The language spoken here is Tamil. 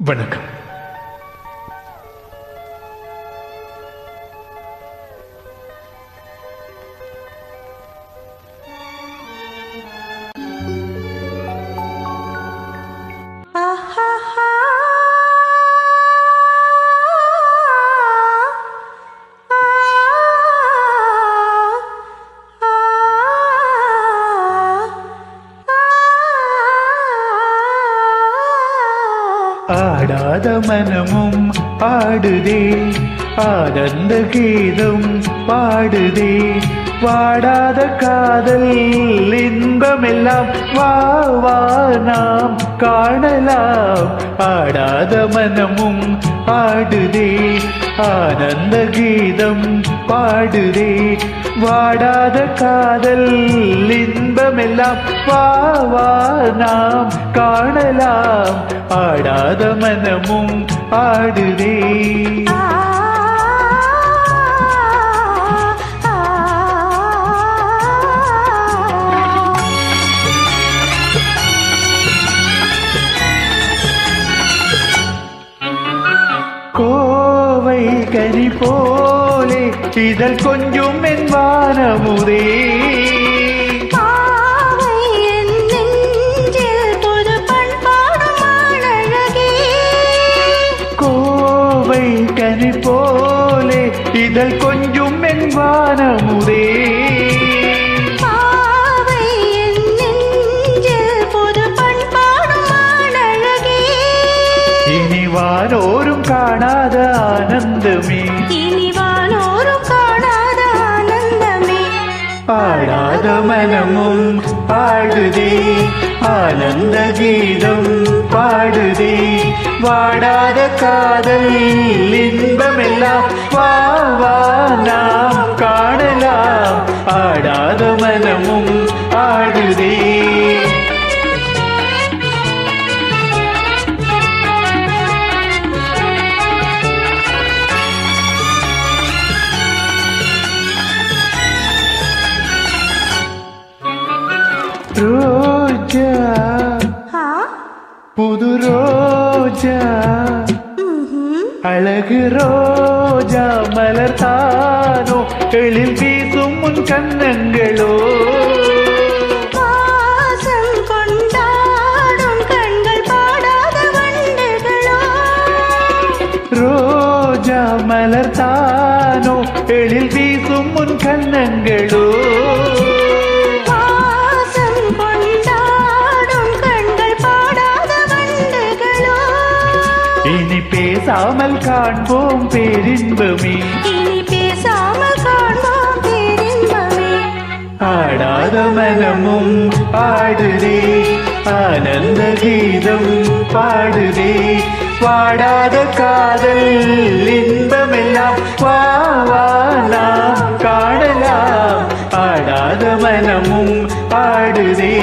வணக்கம். ஆடாத மனமும் ஆடுதே ஆனந்த கீதம் பாடுதே. வாடாத காதல் இன்பமெல்லாம் வா வா நாம் காணலாம். ஆடாத மனமும் ஆடுதே ஆனந்த கீதம் பாடுதே. வாடாத காதல் இன்பமெல்லாம் வா வா நாம் காணலாம். ஆடாத மனமும் ஆடுதே. கோவை கனி போலே இதழ் கொஞ்சம் என் வானமுதே. கனி போலே இதழ் கொஞ்சம் என் வானமுதே. பாவை காணாத ஆனந்தமே. இனி வானோரும் காணாத ஆனந்தமே. பாடாத மனமும் பாடுதே. ஆனந்த கீதம் பாடுதே. வாடாத காதல் இன்பமெல்லாம். வா வா நாம் புது ரோஜா. அழகு ரோஜா மலர்தானோ எழில் வீசும் முன் கண்ணங்களோ ரோஜா மலர்தானோ எழில் வீசும் முன் கண்ணங்களோ பேசாமல் காண்போம் பேரின்பமே. இனி பேசாமல் காண்போம் பேரின்பமே. ஆடாத மனமும் ஆடுதே ஆனந்த கீதம் பாடுதே. வாடாத காதல் இன்பமெல்லாம் வா வா நாம் காணலாம். ஆடாத மனமும் ஆடுதே